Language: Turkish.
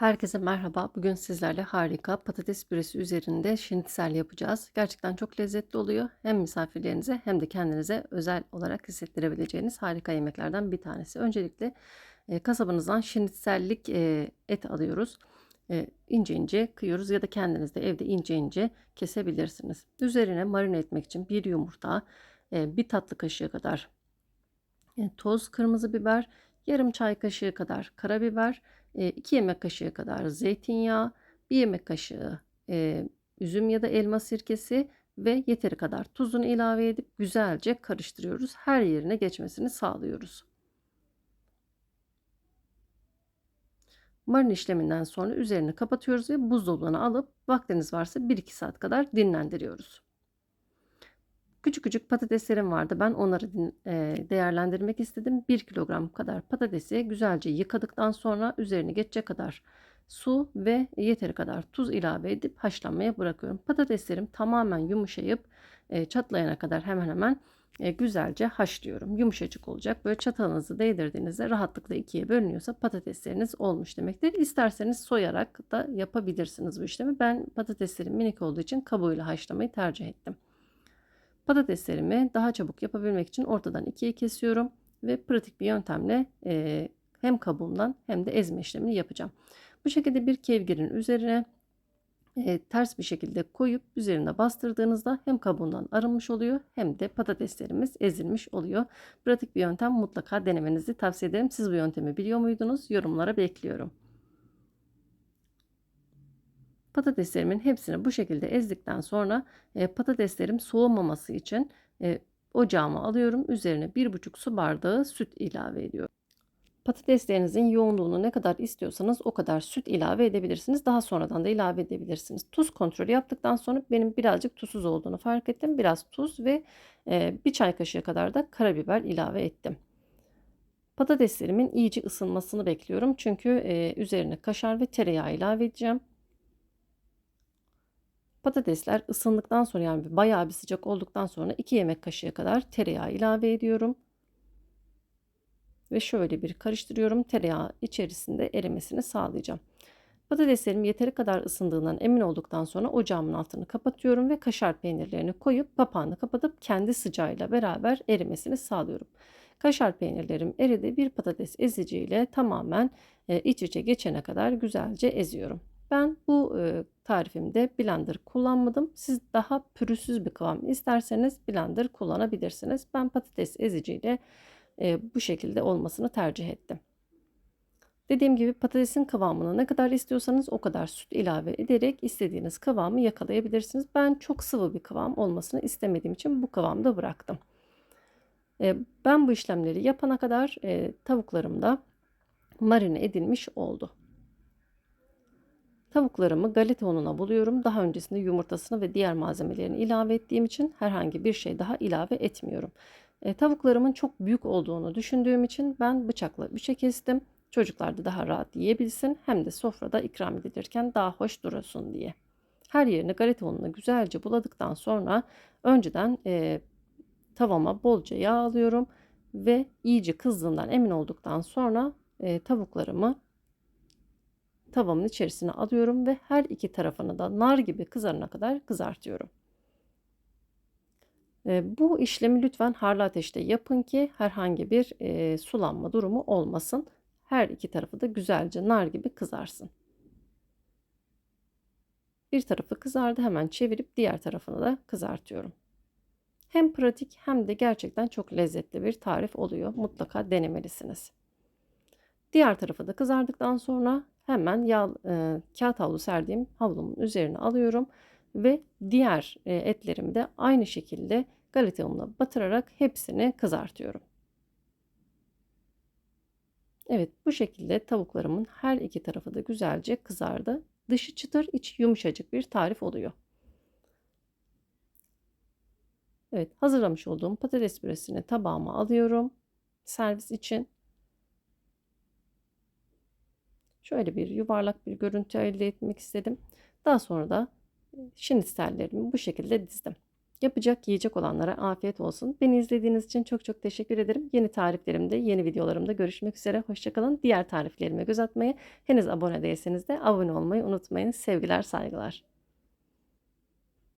Herkese merhaba. Bugün sizlerle harika patates püresi üzerinde şinitsel yapacağız. Gerçekten çok lezzetli oluyor. Hem misafirlerinize hem de kendinize özel olarak hissettirebileceğiniz harika yemeklerden bir tanesi. Öncelikle e, kasabınızdan şinitsellik e, et alıyoruz. E, ince ince kıyıyoruz ya da kendiniz de evde ince ince kesebilirsiniz. Üzerine marine etmek için bir yumurta, e, bir tatlı kaşığı kadar e, toz kırmızı biber, yarım çay kaşığı kadar karabiber, 2 yemek kaşığı kadar zeytinyağı, 1 yemek kaşığı e, üzüm ya da elma sirkesi ve yeteri kadar tuzunu ilave edip güzelce karıştırıyoruz. Her yerine geçmesini sağlıyoruz. Marin işleminden sonra üzerini kapatıyoruz ve buzdolabına alıp vaktiniz varsa 1-2 saat kadar dinlendiriyoruz. Küçük küçük patateslerim vardı. Ben onları değerlendirmek istedim. 1 kilogram kadar patatesi güzelce yıkadıktan sonra üzerine geçecek kadar su ve yeteri kadar tuz ilave edip haşlanmaya bırakıyorum. Patateslerim tamamen yumuşayıp çatlayana kadar hemen hemen güzelce haşlıyorum. Yumuşacık olacak. Böyle çatalınızı değdirdiğinizde rahatlıkla ikiye bölünüyorsa patatesleriniz olmuş demektir. İsterseniz soyarak da yapabilirsiniz bu işlemi. Ben patateslerim minik olduğu için kabuğuyla haşlamayı tercih ettim. Patateslerimi daha çabuk yapabilmek için ortadan ikiye kesiyorum ve pratik bir yöntemle e, hem kabuğundan hem de ezme işlemini yapacağım. Bu şekilde bir kevgirin üzerine e, ters bir şekilde koyup üzerine bastırdığınızda hem kabuğundan arınmış oluyor hem de patateslerimiz ezilmiş oluyor. Pratik bir yöntem mutlaka denemenizi tavsiye ederim. Siz bu yöntemi biliyor muydunuz? Yorumlara bekliyorum. Patateslerimin hepsini bu şekilde ezdikten sonra e, patateslerim soğumaması için e, ocağıma alıyorum. Üzerine 1,5 su bardağı süt ilave ediyorum. Patateslerinizin yoğunluğunu ne kadar istiyorsanız o kadar süt ilave edebilirsiniz. Daha sonradan da ilave edebilirsiniz. Tuz kontrolü yaptıktan sonra benim birazcık tuzsuz olduğunu fark ettim. Biraz tuz ve e, bir çay kaşığı kadar da karabiber ilave ettim. Patateslerimin iyice ısınmasını bekliyorum. Çünkü e, üzerine kaşar ve tereyağı ilave edeceğim. Patatesler ısındıktan sonra yani bayağı bir sıcak olduktan sonra 2 yemek kaşığı kadar tereyağı ilave ediyorum. Ve şöyle bir karıştırıyorum. Tereyağı içerisinde erimesini sağlayacağım. Patateslerim yeteri kadar ısındığından emin olduktan sonra ocağımın altını kapatıyorum ve kaşar peynirlerini koyup kapağını kapatıp kendi sıcağıyla beraber erimesini sağlıyorum. Kaşar peynirlerim eridi. Bir patates eziciyle tamamen e, iç içe geçene kadar güzelce eziyorum. Ben bu tarifimde blender kullanmadım. Siz daha pürüzsüz bir kıvam isterseniz blender kullanabilirsiniz. Ben patates eziciyle e, bu şekilde olmasını tercih ettim. Dediğim gibi patatesin kıvamını ne kadar istiyorsanız o kadar süt ilave ederek istediğiniz kıvamı yakalayabilirsiniz. Ben çok sıvı bir kıvam olmasını istemediğim için bu kıvamda bıraktım. Ben bu işlemleri yapana kadar tavuklarım da marine edilmiş oldu. Tavuklarımı galeta ununa buluyorum. Daha öncesinde yumurtasını ve diğer malzemelerini ilave ettiğim için herhangi bir şey daha ilave etmiyorum. E, tavuklarımın çok büyük olduğunu düşündüğüm için ben bıçakla üçe kestim. Çocuklar da daha rahat yiyebilsin hem de sofrada ikram edilirken daha hoş dursun diye. Her yerini galeta ununa güzelce buladıktan sonra önceden e, tavama bolca yağ alıyorum ve iyice kızdığından emin olduktan sonra e, tavuklarımı tavamın içerisine alıyorum ve her iki tarafını da nar gibi kızarana kadar kızartıyorum. E, bu işlemi lütfen harlı ateşte yapın ki herhangi bir e, sulanma durumu olmasın. Her iki tarafı da güzelce nar gibi kızarsın. Bir tarafı kızardı hemen çevirip diğer tarafını da kızartıyorum. Hem pratik hem de gerçekten çok lezzetli bir tarif oluyor. Mutlaka denemelisiniz. Diğer tarafı da kızardıktan sonra hemen yağ, e, kağıt havlu serdiğim havlumun üzerine alıyorum ve diğer e, etlerimi de aynı şekilde galeta ununa batırarak hepsini kızartıyorum. Evet bu şekilde tavuklarımın her iki tarafı da güzelce kızardı. Dışı çıtır, içi yumuşacık bir tarif oluyor. Evet hazırlamış olduğum patates püresini tabağıma alıyorum. Servis için Şöyle bir yuvarlak bir görüntü elde etmek istedim. Daha sonra da şinitsellerimi bu şekilde dizdim. Yapacak, yiyecek olanlara afiyet olsun. Beni izlediğiniz için çok çok teşekkür ederim. Yeni tariflerimde, yeni videolarımda görüşmek üzere. Hoşça kalın. Diğer tariflerime göz atmayı, henüz abone değilseniz de abone olmayı unutmayın. Sevgiler, saygılar.